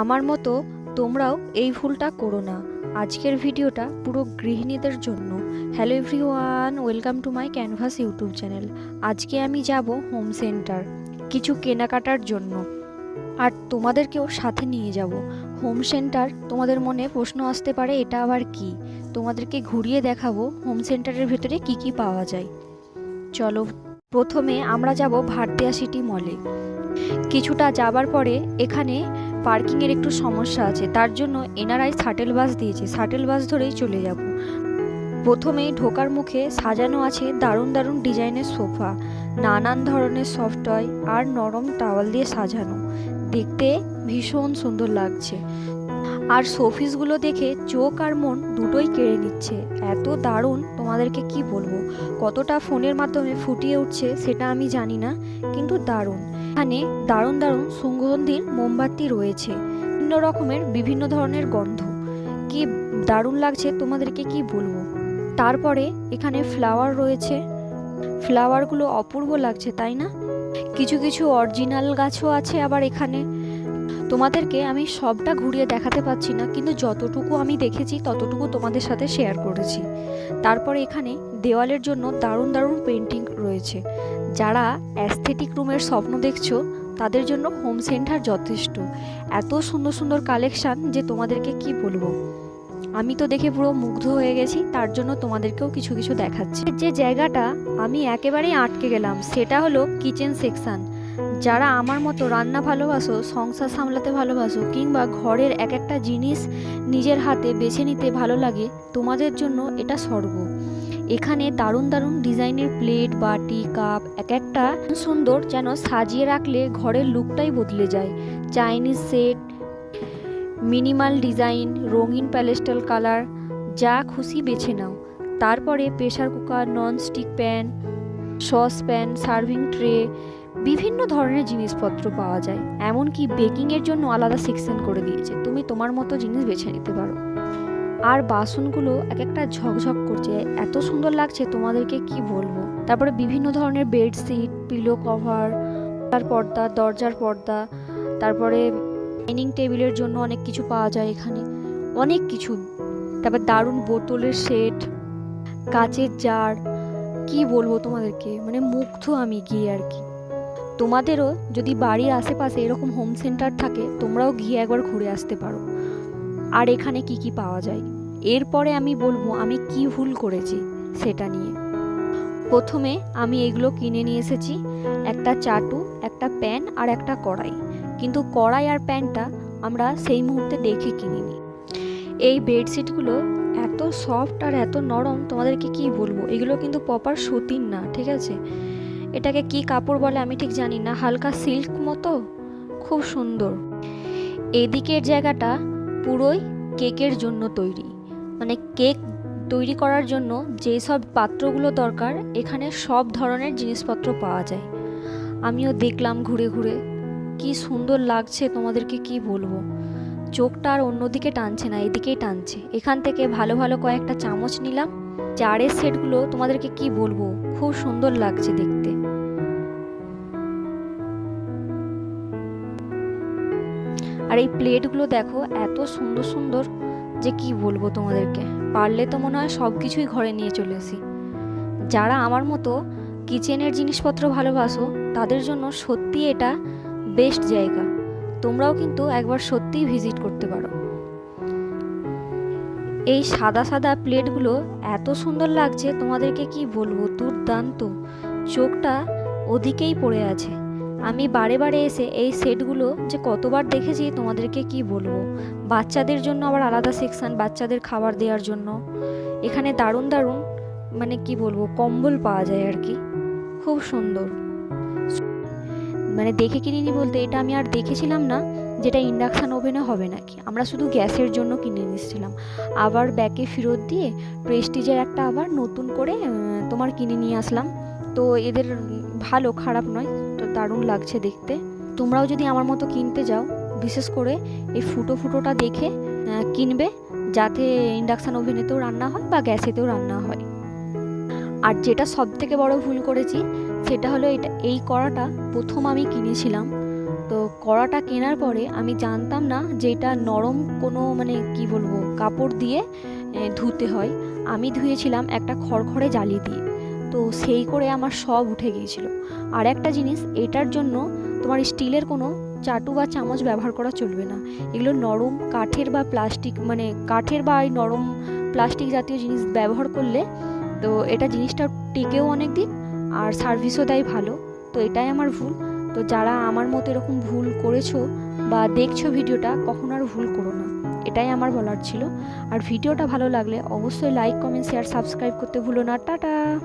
আমার মতো তোমরাও এই ভুলটা করো না। আজকের ভিডিওটা পুরো গৃহিণীদের জন্য। Hello everyone welcome to my Canvas YouTube channel আজকে আমি যাব হোম সেন্টার কিছু কেনাকাটার জন্য। আর তোমাদেরকেও সাথে নিয়ে যাব। হোম সেন্টার তোমাদের মনে প্রশ্ন আসতে পারে, এটা আবার কি? তোমাদেরকে ঘুরিয়ে দেখাবো হোম সেন্টারের ভেতরে কি কি পাওয়া যায়। চলো, প্রথমে আমরা যাব ভারতীয়া সিটি মলে কিছুটা যাবার পরে এখানে পার্কিংয়ের একটু সমস্যা আছে, তার জন্য এনআরআই শাটেল বাস দিয়েছে, শাটেল বাস ধরেই চলে যাব। প্রথমেই ঢোকার মুখে সাজানো আছে দারুণ দারুণ ডিজাইনের সোফা, নানান ধরনের সফট টয় আর নরম টাওয়াল দিয়ে সাজানো। দেখতে ভীষণ সুন্দর লাগছে। আর শোফিসগুলো দেখে চোখ আর মন দুটোই কেড়ে নিচ্ছে। এত দারুণ, তোমাদেরকে কি বলব? কতটা ফোনের মাধ্যমে ফুটিয়ে উঠছে সেটা আমি জানি না, কিন্তু দারুণ। এখানে দারুণ দারুণ সুগন্ধির মোমবাতি রয়েছে, বিভিন্ন রকমের, বিভিন্ন ধরনের গন্ধ। কি দারুণ লাগছে তোমাদেরকে কি বলব? তারপরে এখানে ফ্লাওয়ার রয়েছে। ফ্লাওয়ারগুলো অপূর্ব লাগছে, তাই না? কিছু কিছু অরিজিনাল গাছও আছে আবার এখানে। তোমাদেরকে আমি সবটা ঘুরিয়ে দেখাতে পাচ্ছি না, কিন্তু যতটুকু আমি দেখেছি, ততটুকু তোমাদের সাথে শেয়ার করেছি। তারপরে এখানে দেওয়ালের জন্য দারুণ দারুণ পেন্টিং রয়েছে। যারা অ্যাস্থেটিক রুমের স্বপ্ন দেখছ, তাদের জন্য হোম সেন্টার যথেষ্ট। এত সুন্দর সুন্দর কালেকশান যে তোমাদেরকে কি বলব? আমি তো দেখে পুরো মুগ্ধ হয়ে গেছি, তার জন্য তোমাদেরকেও কিছু কিছু দেখাচ্ছি। যে জায়গাটা আমি একেবারেই আটকে গেলাম, সেটা হলো কিচেন সেকশন যারা আমার মতো রান্না ভালোবাসো, সংসার সামলাতে ভালোবাসো, কিংবা ঘরের এক একটা জিনিস নিজের হাতে বেছে নিতে ভালো লাগে, তোমাদের জন্য এটা স্বর্গ। এখানে দারুণ দারুণ ডিজাইনের প্লেট, বাটি, কাপ এক একটা সুন্দর যেন সাজিয়ে রাখলে ঘরের লুকটাই বদলে যায়। চাইনিজ সেট, মিনিমাল ডিজাইন, রঙিন প্যালেস্টাল কালার, যা খুশি বেছে নাও। তারপরে pressure cooker, nonstick pan, saucepan, serving tray বিভিন্ন ধরনের জিনিসপত্র পাওয়া যায়, এমনকি বেকিংয়ের জন্য আলাদা সেকশন করে দিয়েছে। তুমি তোমার মতো জিনিস বেছে নিতে পারো। আর বাসনগুলো এক একটা ঝকঝক করছে, এত সুন্দর লাগছে তোমাদেরকে কি বলব? তারপরে বিভিন্ন ধরনের বেডশিট পিলো কভার তার পর্দা, দরজার পর্দা, তারপরে ডাইনিং টেবিলের জন্য অনেক কিছু পাওয়া যায় এখানে। অনেক কিছু। তারপর দারুণ বোতলের সেট কাচের জার কি বলব তোমাদেরকে? মানে মুগ্ধ আমি গিয়ে আর কি। তোমাদেরও যদি বাড়ির আশেপাশে এরকম হোম সেন্টার থাকে, তোমরাও গিয়ে একবার ঘুরে আসতে পারো। আর এখানে কি কি পাওয়া যায়? এরপরে আমি বলব, আমি কি ভুল করেছি সেটা নিয়ে। প্রথমে আমি এগুলো কিনে নিয়ে এসেছি, একটা চাটু, একটা প্যান আর একটা কড়াই। কিন্তু কড়াই আর প্যানটা আমরা সেই মুহূর্তে দেখে কিনিনি। এই বেডশিটগুলো এত সফট আর এত নরম, তোমাদেরকে কি বলব? এগুলো কিন্তু প্রপার সুতির না, ঠিক আছে? এটাকে কি কাপড় বলে আমি ঠিক জানি না, হালকা সিল্ক মতো? খুব সুন্দর। এদিকের জায়গাটা পুরোই কেকের জন্য তৈরি। মানে কেক তৈরি করার জন্য যেসব পাত্রগুলো দরকার, এখানে সব ধরনের জিনিসপত্র পাওয়া যায়। আমিও দেখলাম ঘুরে ঘুরে। কি সুন্দর লাগছে তোমাদেরকে কি বলব? চোখটা আর অন্যদিকে টানছে না, এদিকেই টানছে। এখান থেকে ভালো ভালো কয়েকটা চামচ নিলাম। চারের সেটগুলো তোমাদেরকে কি বলব? খুব সুন্দর লাগছে দেখতে। আর এই প্লেটগুলো দেখো, এত সুন্দর সুন্দর, যে কি বলব তোমাদেরকে? পারলে তো মনে হয় সব কিছুই ঘরে নিয়ে চলে আসি। যারা আমার মতো কিচেনের জিনিসপত্র ভালোবাসো, তাদের জন্য সত্যি এটা বেস্ট জায়গা। তোমরাও কিন্তু একবার সত্যিই ভিজিট করতে পারো। এই সাদা সাদা প্লেটগুলো এত সুন্দর লাগছে, তোমাদেরকে কি বলব? দুর্দান্ত। চোখটা ওদিকেই পড়ে আছে। আমি বারে বারে এসে এই সেটগুলো যে কতবার দেখেছি তোমাদেরকে কি বলব? বাচ্চাদের জন্য আবার আলাদা সেকশান বাচ্চাদের খাবার দেওয়ার জন্য। এখানে দারুণ দারুণ মানে কি বলব, কম্বল পাওয়া যায় আর কি। খুব সুন্দর। মানে দেখে কিনিনি বলতে, এটা আমি আর দেখেছিলাম না, যেটা ইন্ডাকশান ওভেনে হবে নাকি। আমরা শুধু গ্যাসের জন্য কিনে নিয়েছিলাম আবার ব্যাকে ফেরত দিয়ে প্রেস্টিজের একটা আবার নতুন করে তোমার কিনে নিয়ে আসলাম। তো এদের ভালো, খারাপ নয়। দারুণ লাগছে দেখতে। তোমরাও যদি আমার মতো কিনতে যাও, বিশেষ করে এই ফুটো ফুটোটা দেখে কিনবে, যাতে ইন্ডাকশান ওভেনেতেও রান্না হয় বা গ্যাসেতেও রান্না হয়। আর যেটা সব থেকে বড় ভুল করেছি, সেটা হলো এটা, এই কড়াটা প্রথম আমি কিনেছিলাম। তো কড়াটা কেনার পরে আমি জানতাম না যে এটা নরম কোনো মানে কি বলব, কাপড় দিয়ে ধুতে হয়। আমি ধুয়েছিলাম একটা খড়খড়ে জালি দিয়ে। তো সেই করে আমার সব উঠে গিয়েছিল। আর একটা জিনিস, এটার জন্য তোমার স্টিলের কোনো চাটু বা চামচ ব্যবহার করা চলবে না। এগুলো নরম কাঠের বা প্লাস্টিক মানে কাঠের বা এই নরম প্লাস্টিক জাতীয় জিনিস ব্যবহার করলে তো এটা জিনিসটা টিকেও অনেক দিন আর সার্ভিসও দেয় ভালো। তো এটাই আমার ভুল। তো যারা আমার মতো এরকম ভুল করেছ বা দেখছ ভিডিওটা, কখন আর ভুল করো না। এটাই আমার বলার ছিল। আর ভিডিওটা ভালো লাগলে অবশ্যই লাইক কমেন্ট শেয়ার সাবস্ক্রাইব করতে ভুলো না। টাটা!